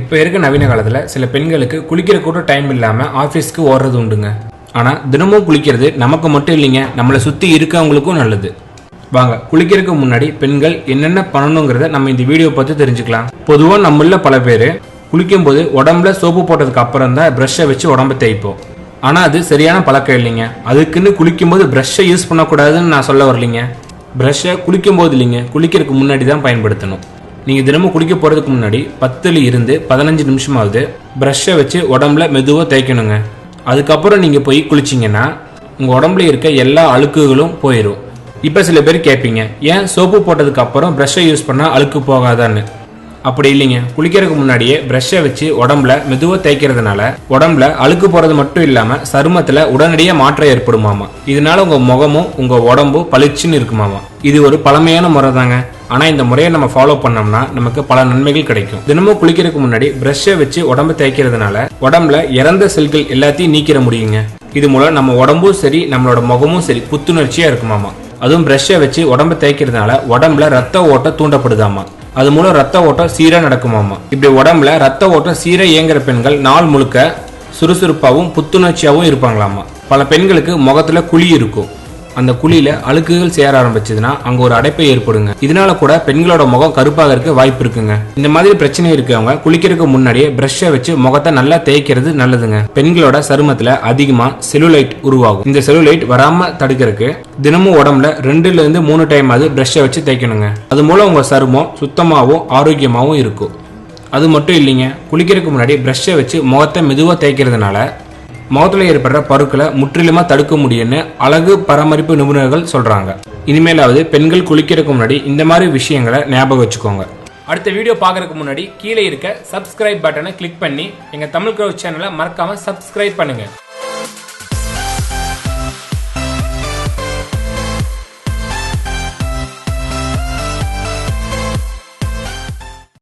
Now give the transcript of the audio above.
இப்போ இருக்க நவீன காலத்தில் சில பெண்களுக்கு குளிக்கிற கூட டைம் இல்லாமல் ஆஃபீஸ்க்கு ஓடுறது உண்டுங்க. ஆனால் தினமும் குளிக்கிறது நமக்கு மட்டும் இல்லைங்க. நம்மளை சுற்றி இருக்கவங்களுக்கும் நல்லது. வாங்க குளிக்கிறதுக்கு முன்னாடி பெண்கள் என்னென்ன பண்ணணுங்கிறத நம்ம இந்த வீடியோ பார்த்து தெரிஞ்சுக்கலாம். பொதுவாக நம்மள பல பேர் குளிக்கும்போது உடம்புல சோப்பு போட்டதுக்கு அப்புறம் தான் ப்ரஷ்ஷை வச்சு உடம்பை தேய்ப்போம். ஆனால் அது சரியான பழக்கம் இல்லைங்க. அதுக்குன்னு குளிக்கும்போது ப்ரஷ்ஷை யூஸ் பண்ணக்கூடாதுன்னு நான் சொல்ல வரலைங்க. ப்ரஷ்ஷை குளிக்கும்போது இல்லைங்க. குளிக்கிறதுக்கு முன்னாடி தான் பயன்படுத்தணும். நீங்கள் தினமும் குளிக்க போகிறதுக்கு முன்னாடி பத்துல இருந்து பதினஞ்சு நிமிஷமாவது ப்ரஷ்ஷை வச்சு உடம்புல மெதுவாக தேய்க்கணுங்க. அதுக்கப்புறம் நீங்கள் போய் குளிச்சிங்கன்னா உங்கள் உடம்புல இருக்க எல்லா அழுக்குகளும் போயிடும் இப்போ சில பேர் கேட்பீங்க ஏன் சோப்பு போட்டதுக்கு அப்புறம் ப்ரஷ்ஷை யூஸ் பண்ணால் அழுக்கு போகாதான்னு? அப்படி இல்லைங்க. குளிக்கிறதுக்கு முன்னாடியே ப்ரஷ்ஷை வச்சு உடம்புல மெதுவாக தேய்க்கிறதுனால உடம்புல அழுக்கு போகிறது மட்டும் இல்லாமல் சருமத்தில் உடனடியாக மாற்றம் ஏற்படுமாமா இதனால உங்கள் முகமும் உங்கள் உடம்பும் பளிச்சுன்னு இருக்குமாமா. இது ஒரு பழமையான முறை தாங்க ஆனா இந்த முறையை நம்ம ஃபாலோ பண்ணோம்னா நமக்கு பல நன்மைகள் கிடைக்கும். தினமும் குளிக்கிறதுக்கு முன்னாடி ப்ரஷ்ஷை வச்சு உடம்பு தேய்க்கிறதுனால உடம்புல இறந்த செல்கள் எல்லாத்தையும் நீக்கிற முடியுங்க. இது மூலம் நம்ம உடம்பும் சரி நம்மளோட முகமும் சரி புத்துணர்ச்சியா இருக்குமாமா. அதுவும் ப்ரஷ்ஷை வச்சு உடம்பு தேய்க்கிறதுனால உடம்புல ரத்த ஓட்டம் தூண்டப்படுதாமா. அது மூலம் ரத்த ஓட்டம் சீரா நடக்குமாமா. இப்படி உடம்புல ரத்த ஓட்டம் சீரா இயங்குற பெண்கள் நாள் முழுக்க சுறுசுறுப்பாகவும் புத்துணர்ச்சியாகவும் இருப்பாங்களாமா. பல பெண்களுக்கு முகத்துல குழி இருக்கும். அந்த குழியில அழுக்குகள் சேர ஆரம்பிச்சதுன்னா அங்க ஒரு அடைப்பை ஏற்படுங்க. இதனால கூட பெண்களோட முகம் கருப்பாக இருக்க வாய்ப்பு இருக்குங்க. இந்த மாதிரி பிரச்சனை இருக்கவங்க குளிக்கிறதுக்கு முன்னாடியே பிரஷ்ஷை வச்சு முகத்தை நல்லா தேய்க்கிறது நல்லதுங்க. பெண்களோட சருமத்துல அதிகமா செலுலைட் உருவாகும். இந்த செலுலைட் வராம தடுக்கிறதுக்கு தினமும் உடம்புல ரெண்டுல இருந்து மூணு டைம் அது பிரஷ்ஷை வச்சு தேய்க்கணுங்க. அது மூலம் உங்க சருமம் சுத்தமாகவும் ஆரோக்கியமாகவும் இருக்கும். அது மட்டும் இல்லைங்க குளிக்கிறதுக்கு முன்னாடி பிரஷ்ஷை வச்சு முகத்தை மெதுவாக தேய்க்கிறதுனால முகத்தில் ஏற்படுற பருக்களை முற்றிலுமா தடுக்க முடியும்னு அழகு பராமரிப்பு நிபுணர்கள் சொல்றாங்க. இனிமேலாவது பெண்கள் குளிக்கிறதுக்கு முன்னாடி இந்த மாதிரி விஷயங்களை ஞாபகம் வச்சுக்கோங்க. அடுத்த வீடியோ பார்க்கறதுக்கு முன்னாடி கீழே இருக்க சப்ஸ்கிரைப் பட்டனை கிளிக் பண்ணி எங்க தமிழ் க்ரௌ சேனலை மறக்காம சப்ஸ்கிரைப் பண்ணுங்க.